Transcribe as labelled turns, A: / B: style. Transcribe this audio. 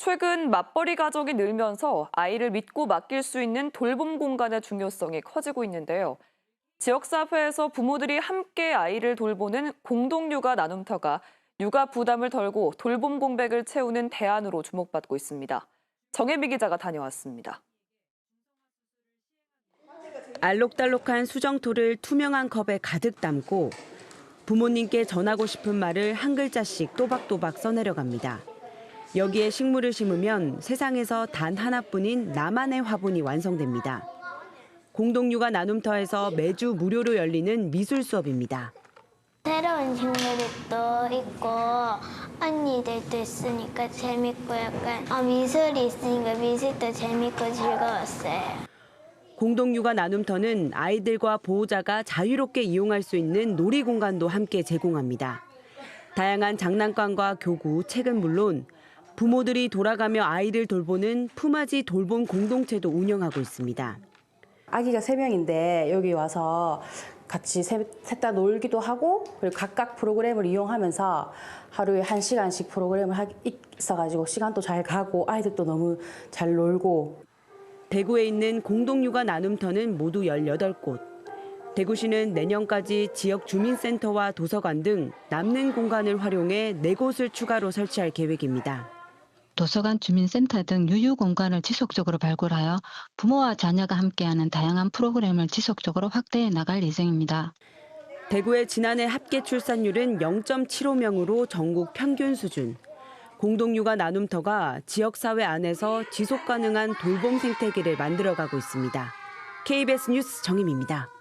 A: 최근 맞벌이 가족이 늘면서 아이를 믿고 맡길 수 있는 돌봄 공간의 중요성이 커지고 있는데요. 지역사회에서 부모들이 함께 아이를 돌보는 공동육아 나눔터가 육아 부담을 덜고 돌봄 공백을 채우는 대안으로 주목받고 있습니다. 정혜미 기자가 다녀왔습니다.
B: 알록달록한 수정토를 투명한 컵에 가득 담고 부모님께 전하고 싶은 말을 한 글자씩 또박또박 써내려갑니다. 여기에 식물을 심으면 세상에서 단 하나뿐인 나만의 화분이 완성됩니다. 공동육아 나눔터에서 매주 무료로 열리는 미술 수업입니다.
C: 새로운 친구들도 있고 언니들도 있으니까 재밌고 약간 어, 미술이 있으니까 미술도 재밌고 즐거웠어요.
B: 공동육아 나눔터는 아이들과 보호자가 자유롭게 이용할 수 있는 놀이 공간도 함께 제공합니다. 다양한 장난감과 교구, 책은 물론 부모들이 돌아가며 아이를 돌보는 품앗이 돌봄 공동체도 운영하고 있습니다.
D: 아기가 세명인데 여기 와서 같이 셋다 놀기도 하고 그리고 각각 프로그램을 이용하면서 하루에 한 시간씩 프로그램을 하- 있어가지고 시간도 잘 가고 아이들도 너무 잘 놀고
B: 대구에 있는 공동육아 나눔터는 모두 18곳. 대구시는 내년까지 지역 주민센터와 도서관 등 남는 공간을 활용해 4곳을 추가로 설치할 계획입니다.
E: 도서관, 주민센터 등 유휴 공간을 지속적으로 발굴하여 부모와 자녀가 함께하는 다양한 프로그램을 지속적으로 확대해 나갈 예정입니다.
B: 대구의 지난해 합계 출산율은 0.75명으로 전국 평균 수준. 공동육아 나눔터가 지역사회 안에서 지속 가능한 돌봄 생태계를 만들어가고 있습니다. KBS 뉴스 정임입니다.